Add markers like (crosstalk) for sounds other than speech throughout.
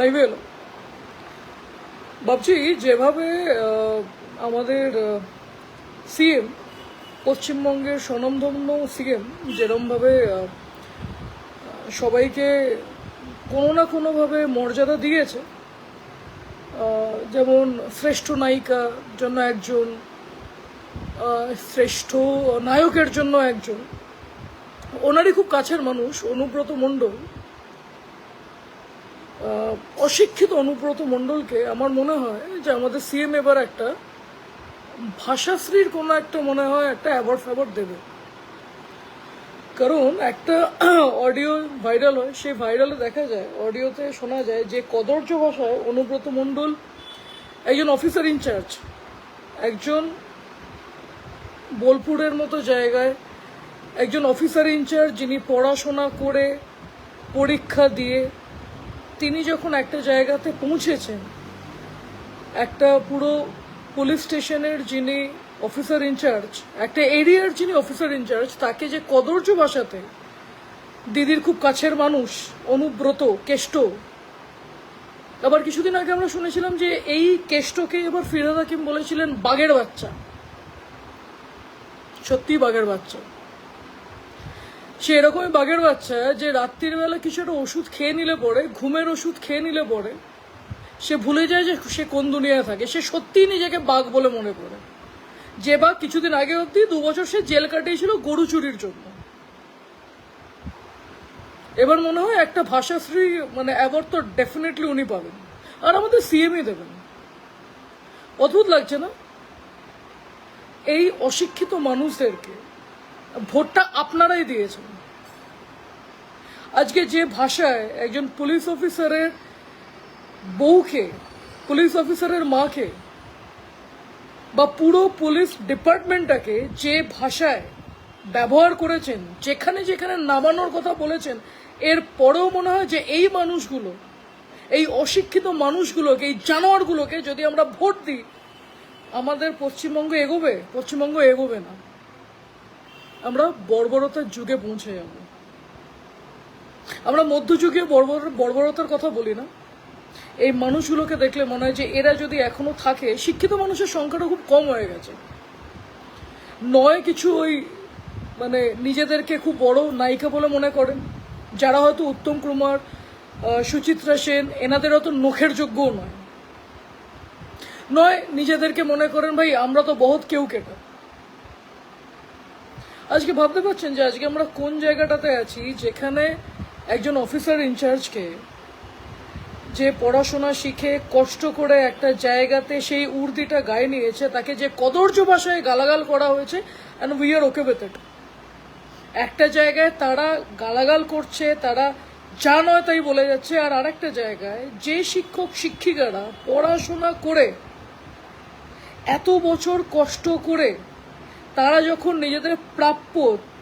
লাইভে এলো। ভাবছি যেভাবে আমাদের সিএম, পশ্চিমবঙ্গের স্বনামধন্য সিএম, যেরমভাবে সবাইকে কোনো না কোনোভাবে মর্যাদা দিয়েছে যেমন শ্রেষ্ঠ নায়িকার জন্য একজন শ্রেষ্ঠ নায়কের জন্য একজন, ওনারই খুব কাছের মানুষ, অনুব্রত মণ্ডল অশিক্ষিত অনুব্রত মণ্ডলকে আমার মনে হয় যে আমাদের সিএম এবার একটা ভাষাশ্রীর কোনো একটা মনে হয় একটা অ্যাওয়ার্ড ফ্যাওয়ার্ড দেবে। কারণ একটা অডিও ভাইরাল হয়, সেই ভাইরালে দেখা যায়, অডিওতে শোনা যায় যে কদর্য ভাষায় অনুব্রত মণ্ডল একজন অফিসার ইনচার্জ একজন বোলপুরের মতো জায়গায়, একজন অফিসার ইনচার্জ যিনি পড়াশোনা করে, পরীক্ষা দিয়ে তিনি যখন একটা জায়গাতে পৌঁছেছেন, একটা পুরো পুলিশ স্টেশনের যিনি অফিসার ইনচার্জ একটা এরিয়ার যিনি অফিসার ইনচার্জ তাকে যে কদর্য ভাষাতে দিদির খুব কাছের মানুষ, অনুব্রত, কেষ্ট। আবার কিছুদিন আগে আমরা শুনেছিলাম যে এই কেষ্টকে এবার ফিরাদ হাকিম বলেছিলেন বাঘের বাচ্চা। সত্যি বাঘের বাচ্চা। সে এরকমই বাঘের বাচ্চা যে রাত্রির বেলা কিছু একটা ওষুধ খেয়ে নিলে পরে, ঘুমের ওষুধ খেয়ে নিলে পরে, সে ভুলে যায় যে সে কোন দুনিয়ায় থাকে। সে সত্যিই নিজেকে বাঘ বলে মনে করে। যে বাঘ কিছুদিন আগে অবধি দু বছর সে জেল কাটিয়েছিল গরু চুরির জন্য। এবার মনে হয় একটা ভাষাশ্রী মানে অ্যাওয়ার্ড তো ডেফিনেটলি উনি পাবেন। আর আমাদের সিএমই দেবেন। অদ্ভুত লাগছে না? এই অশিক্ষিত মানুষদেরকে ভোটটা আপনারাই দিয়েছেন। আজকে যে ভাষায় একজন পুলিশ অফিসারের বউকে, পুলিশ অফিসারের মাকে বা পুরো পুলিশ ডিপার্টমেন্টটাকে যে ভাষায় ব্যবহার করেছেন, যেখানে যেখানে নামানোর কথা বলেছেন, এর পরেও মনে হয় যে এই মানুষগুলো, এই অশিক্ষিত মানুষগুলোকে, এই জানোয়ারগুলোকে যদি আমরা ভোট দিই, আমাদের পশ্চিমবঙ্গ এগোবে? পশ্চিমবঙ্গ এগোবে না। আমরা বর্বরতার যুগে পৌঁছে যাব। আমরা মধ্যযুগে বর্বর, বর্বরতার কথা বলি না। এই মানুষগুলোকে দেখলে মনে হয় যে এরা যদি এখনও থাকে, শিক্ষিত মানুষের সংখ্যাটা খুব কম হয়ে গেছে। নয় কিছু ওই মানে নিজেদেরকে খুব বড় নায়িকা বলে মনে করেন, যারা হয়তো উত্তম কুমার সুচিত্রা সেন, এনাদের অত নখের যোগ্যও নয়। নয়, নিজেদেরকে মনে করেন, ভাই, আমরা তো বহুত কেউ কেটা। আজকে ভাবতে পারছেন যে আজকে আমরা কোন জায়গাটাতে আছি যেখানে একজন অফিসার ইনচার্জকে যে পড়াশোনা শিখে কষ্ট করে একটা জায়গাতে সেই উর্দিটা গায়ে নিয়েছে, তাকে যে কদর্য ভাষায় গালাগাল করা হয়েছে and we are okay with একটা জায়গায় তারা গালাগাল করছে, তারা যা নয় তাই বলে যাচ্ছে, আর আরেকটা জায়গায় যে শিক্ষক শিক্ষিকারা পড়াশোনা করে, এত বছর কষ্ট করে তারা যখন নিজেদের প্রাপ্য,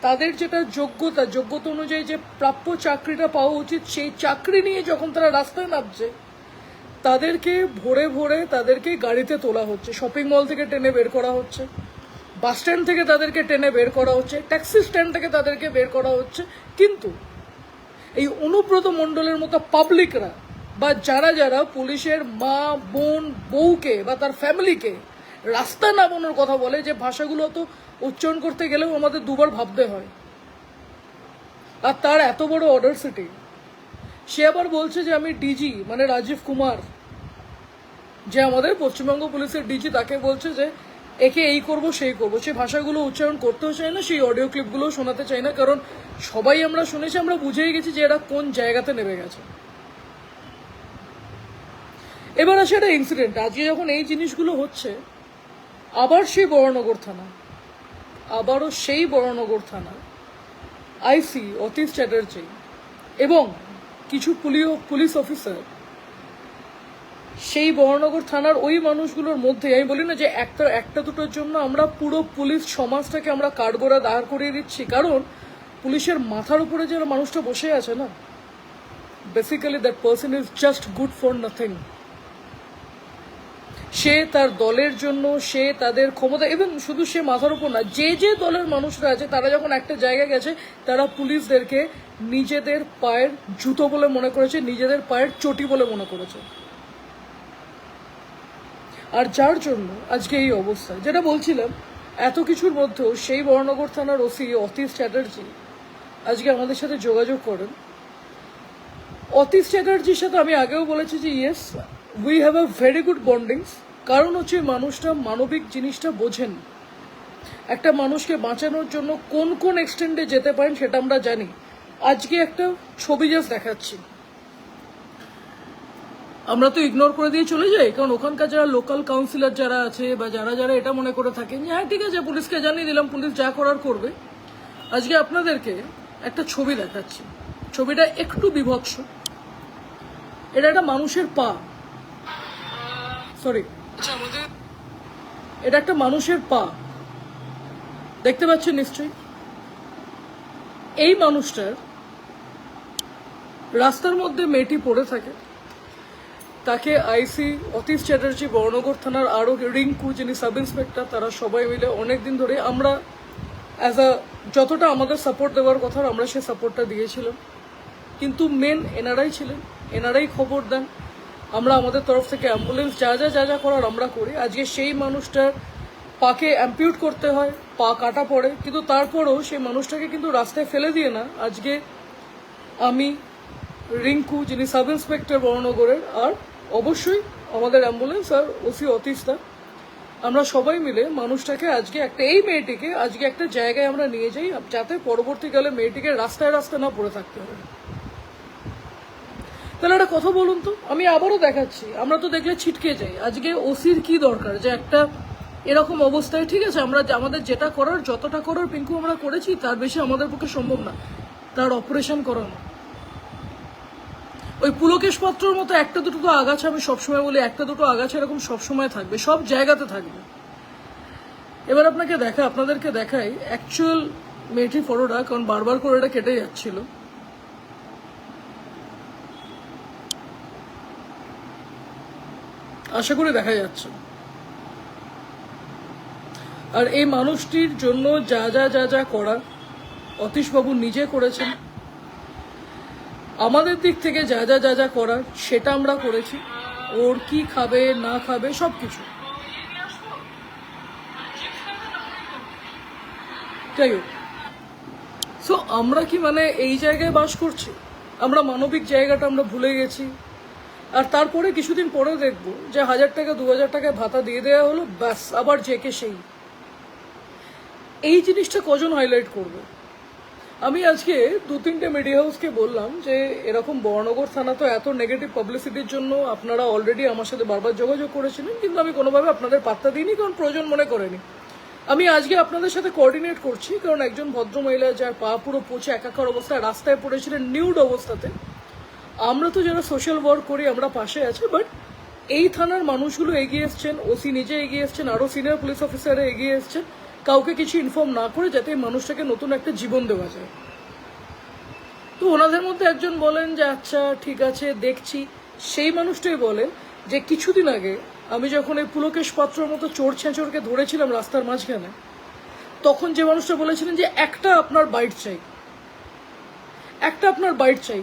তাদের যেটা যোগ্যতা যোগ্যতা অনুযায়ী যে প্রাপ্য চাকরিটা পাওয়া উচিত, সেই চাকরি নিয়ে যখন তারা রাস্তায় নামছে, তাদেরকে ভোরে ভোরে তাদেরকে গাড়িতে তোলা হচ্ছে। শপিং মল থেকে টেনে বের করা হচ্ছে বাস স্ট্যান্ড থেকে তাদেরকে টেনে বের করা হচ্ছে ট্যাক্সি স্ট্যান্ড থেকে তাদেরকে বের করা হচ্ছে। কিন্তু এই অনুব্রত মণ্ডলের মতো পাবলিকরা বা যারা যারা পুলিশের মা, বোন, বউকে বা তার ফ্যামিলিকে রাস্তায় নামানোর কথা বলে, যে ভাষাগুলো তো উচ্চারণ করতে গেলেও আমাদের দুবার ভাবতে হয়। আর তার এত বড় অর্ডার সিটি সে আবার বলছে যে আমি ডিজি মানে রাজীব কুমার। যে আমাদের পশ্চিমবঙ্গ পুলিশের ডিজি তাকে বলছে যে একে এই করব, সেই করব। সে ভাষাগুলো উচ্চারণ করতেও চায় না, সেই অডিও ক্লিপগুলোও শোনাতে চায় না, কারণ সবাই আমরা শুনেছি, আমরা বুঝেই গেছি যে এরা কোন জায়গাতে নেমে গেছে। এবার আসে একটা ইনসিডেন্ট আজকে যখন এই জিনিসগুলো হচ্ছে আবার সেই বড়নগর থানা। আবারও সেই বড়নগর থানা। আইসি অতীশ চ্যাটার্জি এবং কিছু পুলিশ অফিসার। সেই বড়নগর থানার ওই মানুষগুলোর মধ্যে, আমি বলি না যে একটা একটা দুটোর জন্য আমরা পুরো পুলিশ সমাজটাকে আমরা কাঠগোড়া দাঁড় করিয়ে দিচ্ছি, কারণ পুলিশের মাথার উপরে যে মানুষটা বসে আছে না basically that person is just good for nothing সে তার দলের জন্য, সে তাদের ক্ষমতা এবং শুধু সে মাথার উপর না, যে যে দলের মানুষরা আছে, তারা যখন একটা জায়গায় গেছে, তারা পুলিশদেরকে নিজেদের পায়ের জুতো বলে মনে করেছে, নিজেদের পায়ের চটি বলে মনে করেছে। আর যার জন্য আজকে এই অবস্থা যেটা বলছিলাম, এত কিছুর মধ্যেও সেই বর্ণনগর থানার ওসি অতীশ চ্যাটার্জি আজকে আমাদের সাথে যোগাযোগ করেন। অতীশ চ্যাটার্জির সাথে আমি আগেও বলেছি যে yes we have a very good bondings কারণ হচ্ছে মানুষটা মানবিক জিনিসটা বোঝেন। একটা মানুষকে বাঁচানোর জন্য কোন কোন এক্সটেন্ডে যেতে পারেন সেটা আমরা জানি। আজকে একটা ছবি জাস্ট দেখাচ্ছি। আমরা তো ইগনোর করে দিয়ে চলে যাই, কারণ ওখানকার যারা লোকাল কাউন্সিলর যারা আছে বা যারা যারা এটা মনে করে থাকেন যে হ্যাঁ ঠিক আছে, পুলিশকে জানিয়ে দিলাম, পুলিশ যা করার করবে। আজকে আপনাদেরকে একটা ছবি দেখাচ্ছি। ছবিটা একটু বিভৎস। এটা একটা মানুষের পা। সরি এটা একটা মানুষের পা। দেখতে পাচ্ছেন নিশ্চয়ই? এই মানুষটার রাস্তার মধ্যে মেয়েটি পড়ে থাকে। তাকে আইসি অতীশ চ্যাটার্জি বর্ণগর থানার আরও রিঙ্কু, যিনি সাব ইন্সপেক্টর, তারা সবাই মিলে অনেক দিন ধরে আমরা অ্যাজ আ যতটা আমাদের সাপোর্ট দেওয়ার কথা, আমরা সেই সাপোর্টটা দিয়েছিলাম। কিন্তু মেন এনারাই ছিলেন, এনারাই খবর দেন। আমরা আমাদের তরফ থেকে অ্যাম্বুলেন্স যা যা যা যা করার আমরা করি। আজকে সেই মানুষটার পাকে অ্যাম্পিউট করতে হয়, পা কাটা পড়ে, কিন্তু তারপরেও সেই মানুষটাকে কিন্তু রাস্তায় ফেলে দিয়ে না। আজকে আমি, রিঙ্কু, যিনি সাব ইন্সপেক্টর বর্ণনগরের, আর অবশ্যই আমাদের অ্যাম্বুলেন্স আর ওসি অতীশদা, আমরা সবাই মিলে মানুষটাকে আজকে একটা, এই মেয়েটিকে আজকে একটা জায়গায় আমরা নিয়ে যাই, যাতে পরবর্তীকালে মেয়েটিকে রাস্তায় রাস্তায় না পড়ে থাকতে হবে তাহলে একটা কথা বলুন তো, আমি আবারও দেখাচ্ছি, আমরা তো দেখলে ছিটকে যাই। আজকে ওসির কি দরকার? যে একটা এরকম অবস্থায়, ঠিক আছে, আমরা আমাদের যেটা করার, যতটা করার পিঙ্কু আমরা করেছি, তার বেশি আমাদের পক্ষে সম্ভব না। তার অপারেশন করানো ওই পুলকেশ পাত্রর মতো একটা দুটো তো আগাছা, আমি সবসময় বলি, একটা দুটো আগাছা এরকম সবসময় থাকবে, সব জায়গাতে থাকবে। এবার আপনাকে দেখা, আপনাদেরকে দেখাই অ্যাকচুয়াল মেয়েটি ফটোটা, কারণ বারবার করে এটা কেটে যাচ্ছিল। আশা করে দেখা যাচ্ছে। আর এই মানুষটির জন্য যা যা যা যা করা অতীশবাবু নিজে করেছেন। আমাদের দিক থেকে যা যা যা যা করার সেটা আমরা করেছি। ওর কি খাবে, না খাবে সব কিছু যাই হোক। সো আমরা কি মানে এই জায়গায় বাস করছি? আমরা মানবিক জায়গাটা আমরা ভুলে গেছি। আর তারপরে কিছুদিন পরে দেখব যে হাজার টাকা, দু হাজার টাকায় ভাতা দিয়ে দেওয়া হলো, ব্যাস, আবার জেকে সেই। এই জিনিসটা কজন হাইলাইট করবে? আমি আজকে দু তিনটে মিডিয়া হাউসকে বললাম যে এরকম বর্ণগর থানা তো এত নেগেটিভ পাবলিসিটির জন্য আপনারা অলরেডি আমার সাথে বারবার যোগাযোগ করেছিলেন, কিন্তু আমি কোনোভাবে আপনাদের পাত্তা দিইনি, কারণ প্রয়োজন মনে করেনি। আমি আজকে আপনাদের সাথে কোঅর্ডিনেট করছি, কারণ একজন ভদ্র মহিলা যার পা পুরো পচে একাকার অবস্থায় রাস্তায় পড়েছিলেন নিউড অবস্থাতে। আমরা তো যারা সোশ্যাল ওয়ার্ক করি, আমরা পাশে আছি বাট এই থানার মানুষগুলো এগিয়ে এসছেন, ওসি নিজে এগিয়ে এসছেন আরও সিনিয়র পুলিশ অফিসাররা এগিয়ে এসছেন, কাউকে কিছু ইনফর্ম না করে যাতে এই মানুষটাকে নতুন একটা জীবন দেওয়া যায়। তো ওনাদের মধ্যে একজন বলেন যে আচ্ছা ঠিক আছে, দেখছি। সেই মানুষটাই বলেন যে, কিছুদিন আগে আমি যখন এই পুলকেশ পাত্রর মতো চোর ছেঁচড়কে ধরেছিলাম রাস্তার মাঝখানে, তখন যে মানুষটা বলেছিলেন যে, একটা আপনার বাইট চাই। একটা আপনার বাইট চাই।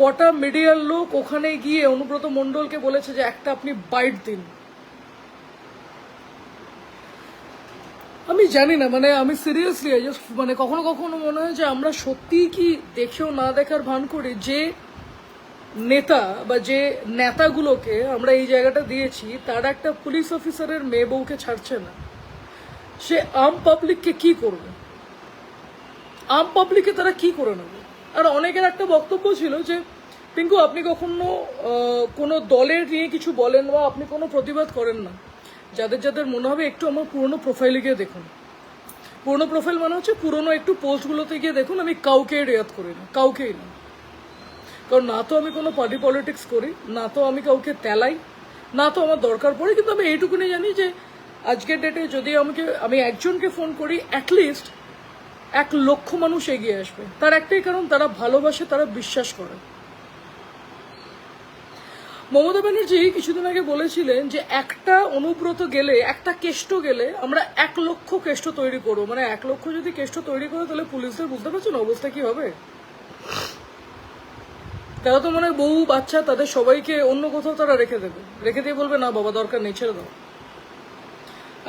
কটা মিডিয়ার লোক ওখানে গিয়ে অনুব্রত মণ্ডলকে বলেছে যে একটা আপনি বাইট দিন। আমি জানি না মানে আমি সিরিয়াসলি জাস্ট মানে কখনো কখনো মনে হয় যে আমরা সত্যিই কি দেখেও না দেখার ভান করে যে নেতা বা যে নেতাগুলোকে আমরা এই জায়গাটা দিয়েছি, তারা একটা পুলিশ অফিসারের মেয়ে বউকে ছাড়ছে না। সে আম পাবলিককে কি করবে? আম পাবলিককে তারা কি করে নেবে? আর অনেকের একটা বক্তব্য ছিল যে, পিঙ্কু, আপনি কখনো কোনো দলের নিয়ে কিছু বলেন বা আপনি কোনো প্রতিবাদ করেন না। যাদের যাদের মনে হবে একটু আমার পুরনো প্রোফাইলে গিয়ে দেখুন। পুরনো প্রোফাইল মানে হচ্ছে পুরনো একটু পোস্টগুলোতে গিয়ে দেখুন, আমি কাউকে রেয়াত করি না, কাউকেই না। কারণ না তো আমি কোনো পার্টি পলিটিক্স করি, না তো আমি কাউকে তেলাই, না তো আমার দরকার পড়ে, কিন্তু আমি এইটুকুনি জানি যে, আজকের ডেটে যদি আমাকে, আমি একজনকে ফোন করি অ্যাটলিস্ট এক লক্ষ মানুষ এগিয়ে আসবে। তার একটাই কারণ, তারা ভালোবাসে, তারা বিশ্বাস করে। মমতা ব্যানার্জি কিছুদিন আগে বলেছিলেন যে, একটা অনুব্রত গেলে, একটা কেষ্ট গেলে আমরা এক লক্ষ কেষ্ট তৈরি করব। মানে এক লক্ষ যদি কেষ্ট তৈরি করে, তাহলে পুলিশদের বুঝতে পারছেন অবস্থা কি হবে? তারা তো মনে বউ, বাচ্চা, তাদের সবাইকে অন্য কোথাও তারা রেখে দেবে। রেখে দিয়ে বলবে, না, বাবা, দরকার নেই, ছেড়ে দাও।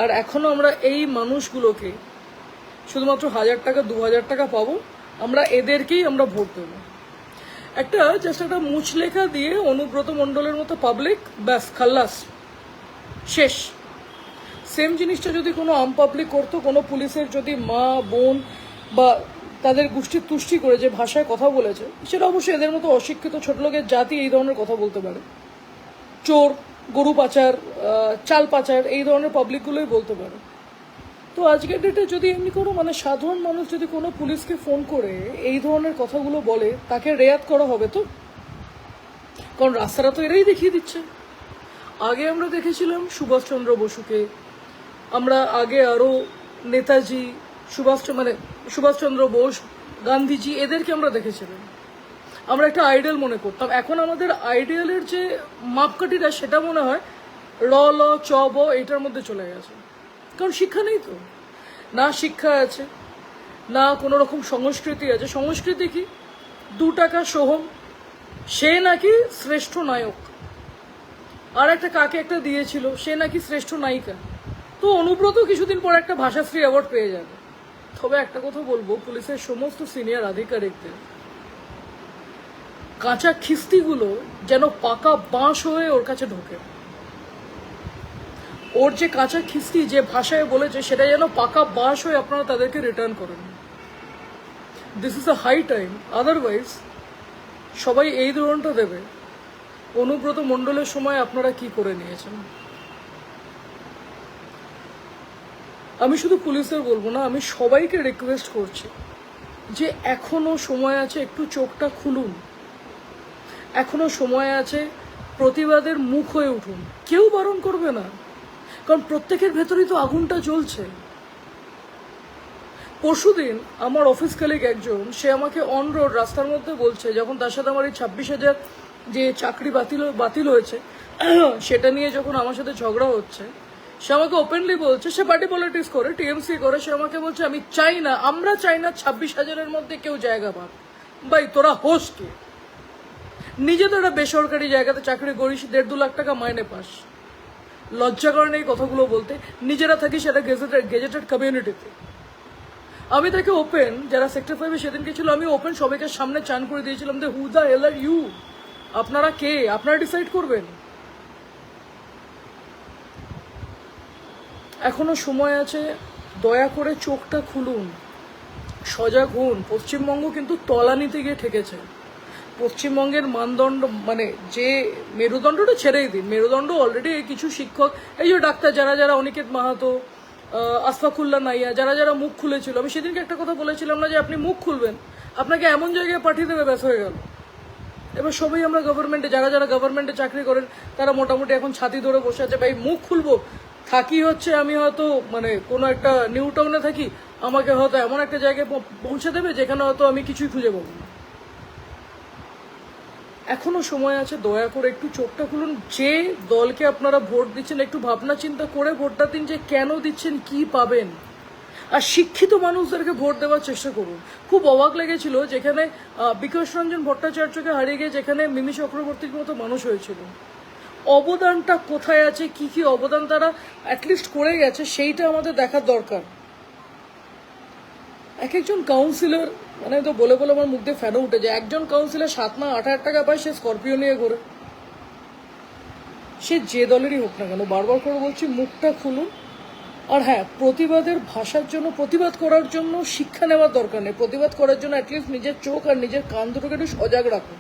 আর এখনও আমরা এই মানুষগুলোকে শুধুমাত্র হাজার টাকা, দু হাজার টাকা পাবো। আমরা এদেরকেই আমরা ভোট দেবো। একটা জাস্ট একটা মুচলেখা দিয়ে অনুব্রত মণ্ডলের মতো পাবলিক ব্যাস, খাল্লাস। শেষ। সেম জিনিসটা যদি কোনো আম পাবলিক করতো, কোনো পুলিশের যদি মা, বোন বা তাদের গোষ্ঠীর তুষ্টি করে যে ভাষায় কথা বলেছে, সেটা অবশ্যই এদের মতো অশিক্ষিত ছোট লোকের জাতি এই ধরনের কথা বলতে পারে। চোর, গরু পাচার চাল পাচার, এই ধরনের পাবলিকগুলোই বলতে পারে। তো আজকের ডেটে যদি এমনি কোনো মানে সাধারণ মানুষ যদি কোনো পুলিশকে ফোন করে এই ধরনের কথাগুলো বলে, তাকে রেয়াত করা হবে তো? কারণ রাস্তাটা তো এরাই দেখিয়ে দিচ্ছে। আগে আমরা দেখেছিলাম সুভাষচন্দ্র বসুকে। আমরা আগে আরও নেতাজি সুভাষ মানে সুভাষচন্দ্র বোস, গান্ধীজি এদেরকে আমরা দেখেছিলাম। আমরা একটা আইডিয়াল মনে করতাম। এখন আমাদের আইডিয়ালের যে মাপকাঠিটা সেটা মনে হয় র, ল, চ, ব এইটার মধ্যে চলে গেছে। কারণ শিক্ষা নেই তো। না শিক্ষা আছে, না কোনো রকম সংস্কৃতি আছে। সংস্কৃতি কি? দু টাকা সোহম, সে নাকি শ্রেষ্ঠ নায়ক। আর একটা কাকে একটা দিয়েছিল, সে নাকি শ্রেষ্ঠ নায়িকা। তো অনুব্রত কিছুদিন পর একটা ভাষাশ্রী অ্যাওয়ার্ড পেয়ে যাবে। তবে একটা কথা বলব, পুলিশের সমস্ত সিনিয়র আধিকারিকদের। কাঁচা খিস্তিগুলো যেন পাকা বাঁশ হয়ে ওর কাছে ঢোকে। ওর যে কাঁচা খিস্তি যে ভাষায় বলেছে, সেটা যেন পাকা বাঁশ হয়ে আপনারা তাদেরকে রিটার্ন করেন। This is a high time otherwise সবাই এই ধরনটা দেবে। অনুব্রত মণ্ডলের সময় আপনারা কি করে নিয়েছেন? আমি শুধু পুলিশের বলব না, আমি সবাইকে রিকোয়েস্ট করছি যে এখনও সময় আছে, একটু চোখটা খুলুন। এখনও সময় আছে, প্রতিবাদের মুখ হয়ে উঠুন। কেউ বারণ করবে না। কারণ প্রত্যেকের ভেতরেই তো আগুনটা জ্বলছে। পরশুদিন আমার অফিস কালিক একজন, সে আমাকে অন রোড রাস্তার মধ্যে বলছে, যখন তার সাথে আমার এই ছাব্বিশ হাজার যে চাকরি বাতিল বাতিল হয়েছে, (clears throat) সেটা নিয়ে যখন আমার সাথে ঝগড়া হচ্ছে, সে আমাকে ওপেনলি বলছে, সে পার্টি পলিটিক্স করে টিএমসি করে, সে আমাকে বলছে, আমি চাই না, আমরা চাই না ছাব্বিশ হাজারের মধ্যে কেউ জায়গা পাক। ভাই, তোরা হোস কে। নিজে তো একটা বেসরকারি জায়গাতে চাকরি করিস, দেড় দু লাখ টাকা মাইনে পাস। লজ্জা করে এই কথাগুলো বলতে। নিজেরা থাকি সেটা গেজেটেড গেজেটেড কমিউনিটিতে আমি তাকে ওপেন যারা সেক্টর ফাইভে সেদিনকে ছিল, আমি ওপেন সবাইকে সামনে চান করে দিয়েছিলাম যে হু দা এল আর ইউ আপনারা কে? আপনারা ডিসাইড করবেন? এখনও সময় আছে, দয়া করে চোখটা খুলুন। সজাগ হন। পশ্চিমবঙ্গ কিন্তু তলানিতে গিয়ে ঠেকেছে। পশ্চিমবঙ্গের মানদণ্ড মানে যে মেরুদণ্ডটা ছেড়েই দিন। মেরুদণ্ড অলরেডি কিছু শিক্ষক, এই যে ডাক্তার যারা যারা অনিকেত মাহাতো আসফাকুল্লা নাইয়া, যারা যারা মুখ খুলেছিল, আমি সেদিনকে একটা কথা বলেছিলাম না যে আপনি মুখ খুলবেন, আপনাকে এমন জায়গায় পাঠিয়ে দেবে ব্যাস হয়ে গেল। এবার সবাই আমরা গভর্নমেন্টে যারা যারা গভর্নমেন্টে চাকরি করেন, তারা মোটামুটি এখন ছাতি ধরে বসে আছে, ভাই, মুখ খুলবো। থাকি হচ্ছে আমি হয়তো মানে কোনো একটা নিউ টাউনে থাকি, আমাকে হয়তো এমন একটা জায়গায় পৌঁছে দেবে যেখানে হয়তো আমি কিছুই খুঁজে পাবো না। এখনও সময় আছে, দয়া করে একটু চোখটা খুলুন। যে দলকে আপনারা ভোট দিচ্ছেন, একটু ভাবনা চিন্তা করে ভোটটা দিন যে কেন দিচ্ছেন, কি পাবেন। আর শিক্ষিত মানুষদেরকে ভোট দেওয়ার চেষ্টা করুন। খুব অবাক লেগেছিল যেখানে বিকাশ রঞ্জন ভট্টাচার্যকে হারিয়ে গিয়ে যেখানে মিমি চক্রবর্তীর মতো মানুষ হয়েছিল। অবদানটা কোথায় আছে, কি কি অবদান তারা অ্যাটলিস্ট করে গেছে, সেইটা আমাদের দেখার দরকার। এক একজন কাউন্সিলর মানে তো বলে বলে আমার মুখ দিয়ে ফ্যানও উঠে যায়। একজন কাউন্সিলর সাত না আট হাজার টাকা পায়, সে স্করপিও নিয়ে ঘোরে। সে যে দলেরই হোক না কেন, বারবার করে বলছি, মুখটা খুলুন। আর হ্যাঁ প্রতিবাদের ভাষার জন্য, প্রতিবাদ করার জন্য শিক্ষা নেওয়ার দরকার নেই। প্রতিবাদ করার জন্য অ্যাটলিস্ট নিজের চোখ আর নিজের কান দুটোকে একটু সজাগ রাখুন।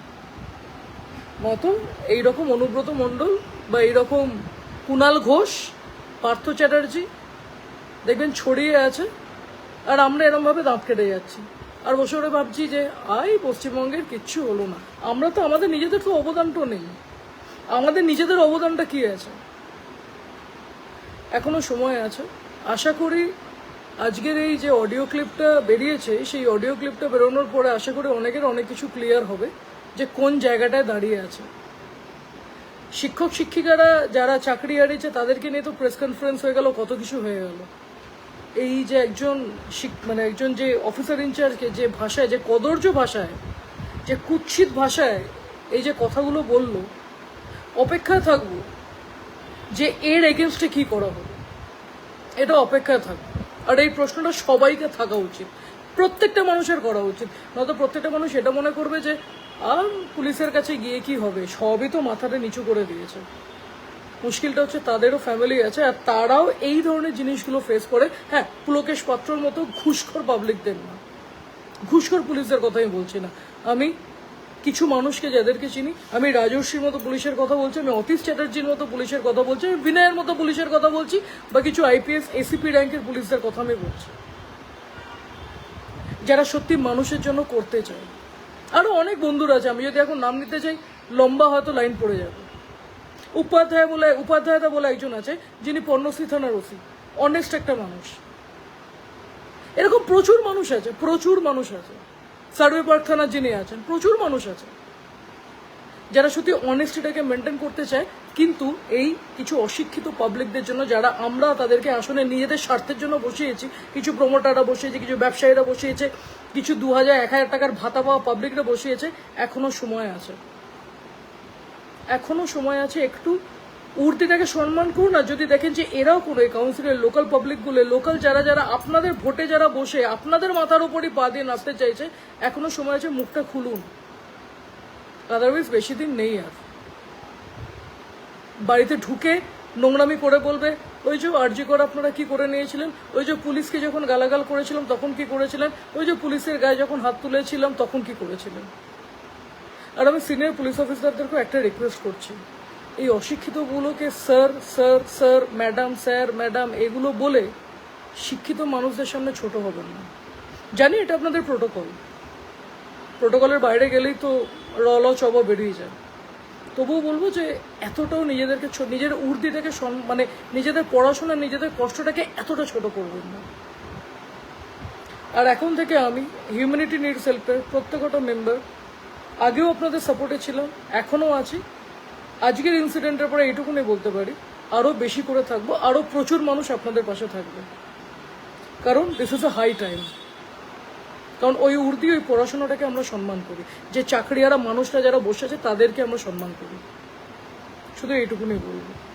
মতো এইরকম অনুব্রত মণ্ডল বা এইরকম কুণাল ঘোষ, পার্থ চ্যাটার্জি, দেখবেন ছড়িয়ে আছে। আর আমরা এরমভাবে দাঁত কেটে যাচ্ছি। আর বসে ওরা ভাবছি যে, আই, পশ্চিমবঙ্গের কিচ্ছু হলো না। আমরা তো আমাদের নিজেদের তো অবদানটা নেই। আমাদের নিজেদের অবদানটা কি আছে? এখনও সময় আছে। আশা করি আজকের এই যে অডিও ক্লিপটা বেরিয়েছে, সেই অডিও ক্লিপটা বেরোনোর পরে আশা করি অনেকের অনেক কিছু ক্লিয়ার হবে যে কোন জায়গাটায় দাঁড়িয়ে আছে। শিক্ষক শিক্ষিকারা যারা চাকরি হারিয়েছে, তাদেরকে নিয়ে তো প্রেস কনফারেন্স হয়ে গেল, কত কিছু হয়ে গেল। এই যে একজন মানে একজন যে অফিসার ইনচার্জকে যে ভাষায়, যে কদর্য ভাষায়, যে কুৎসিত ভাষায় এই যে কথাগুলো বলল, অপেক্ষায় থাকব যে এর এগেনস্টে কি করা হবে। এটা অপেক্ষায় থাকবে আর এই প্রশ্নটা সবাইকে থাকা উচিত। প্রত্যেকটা মানুষের করা উচিত। নয়তো প্রত্যেকটা মানুষ এটা মনে করবে যে আর পুলিশের কাছে গিয়ে কি হবে? সবই তো মাথাটা নিচু করে দিয়েছে। মুশকিলটা হচ্ছে তাদেরও ফ্যামিলি আছে আর তারাও এই ধরনের জিনিসগুলো ফেস করে। হ্যাঁ পুলকেশ পাত্রর মতো ঘুষখোর পাবলিকদের না। ঘুষখোর পুলিশদের কথাই বলছি না। আমি কিছু মানুষকে যাদেরকে চিনি, আমি রাজর্ষির মতো পুলিশের কথা বলছি, আমি অতীশ চ্যাটার্জির মতো পুলিশের কথা বলছি, আমি বিনয়ের মতো পুলিশের কথা বলছি, বা কিছু আইপিএস এসিপি র্যাঙ্কের পুলিশদের কথা আমি বলছি। যারা সত্যি মানুষের জন্য করতে চায়। আরও অনেক বন্ধুরা আছে, আমি যদি এখন নাম নিতে চাই, লম্বা হয়তো লাইন পড়ে যাবে। উপাধ্যায় বলে, উপাধ্যায়তা বলে একজন আছে, যিনি পর্ণশ্রী থানার ওসি। অনেস্ট একটা মানুষ। এরকম প্রচুর মানুষ আছে, প্রচুর মানুষ আছে। সার্ভে পার্ক থানার যিনি আছেন, প্রচুর মানুষ আছে। যারা সত্যি অনেস্টিটাকে মেনটেন করতে চায়, কিন্তু এই কিছু অশিক্ষিত পাবলিকদের জন্য, যারা আমরা তাদেরকে আসলে নিজেদের স্বার্থের জন্য বসিয়েছি, কিছু প্রমোটাররা বসিয়েছে, কিছু ব্যবসায়ীরা বসিয়েছে, কিছু দু হাজার এক হাজার টাকার ভাতা পাওয়া পাবলিকরা বসিয়েছে, এখনও সময় আছে। এখনও সময় আছে একটু উর্দিটাকে সম্মান করুন আর যদি দেখেন যে এরাও কোনো কাউন্সিলের লোকাল পাবলিকগুলো লোকাল যারা যারা আপনাদের ভোটে যারা বসে, আপনাদের মাথার উপরই পা দিয়ে নাচতে চাইছে, এখনও সময় আছে মুখটা খুলুন। আদারওয়াইজ বেশি দিন নেই আর। বাড়িতে ঢুকে নোংরামি করে বলবে, ওই যে আরজি করে আপনারা কি করে নিয়েছিলেন? ওই যে পুলিশকে যখন গালাগাল করেছিলাম তখন কি করেছিলেন? ওই যে পুলিশের গায়ে যখন হাত তুলেছিলাম তখন কি করেছিলেন? আর আমি সিনিয়র পুলিশ অফিসারদেরকেও একটা রিকোয়েস্ট করছি। এই অশিক্ষিতগুলোকে sir sir sir, madam sir, madam, এগুলো বলে শিক্ষিত মানুষদের সামনে ছোট হবেন না। জানি এটা আপনাদের প্রোটোকল প্রোটোকলের বাইরে গেলেই তো রল চব বেরিয়ে যায়। তবুও বলব যে এতটাও নিজেদেরকে নিজের উর্দি থেকে মানে নিজেদের পড়াশোনা, নিজেদের কষ্টটাকে এতটা ছোট করবেন না। আর এখন থেকে আমি হিউম্যানিটি নিডস হেল্পের প্রত্যেকটা মেম্বার আগেও আপনাদের সাপোর্টে ছিলাম, এখনও আছি। আজকের ইনসিডেন্টের পরে এইটুকুনি বলতে পারি, আরও বেশি করে থাকব, আরও প্রচুর মানুষ আপনাদের পাশে থাকবে। কারণ this is a high time কারণ ওই উর্দি ওই পড়াশোনাটাকে আমরা সম্মান করি। যে চাকরিয়ারা মানুষরা যারা বসে আছে, তাদেরকে আমরা সম্মান করি। শুধু এইটুকুনি বলব।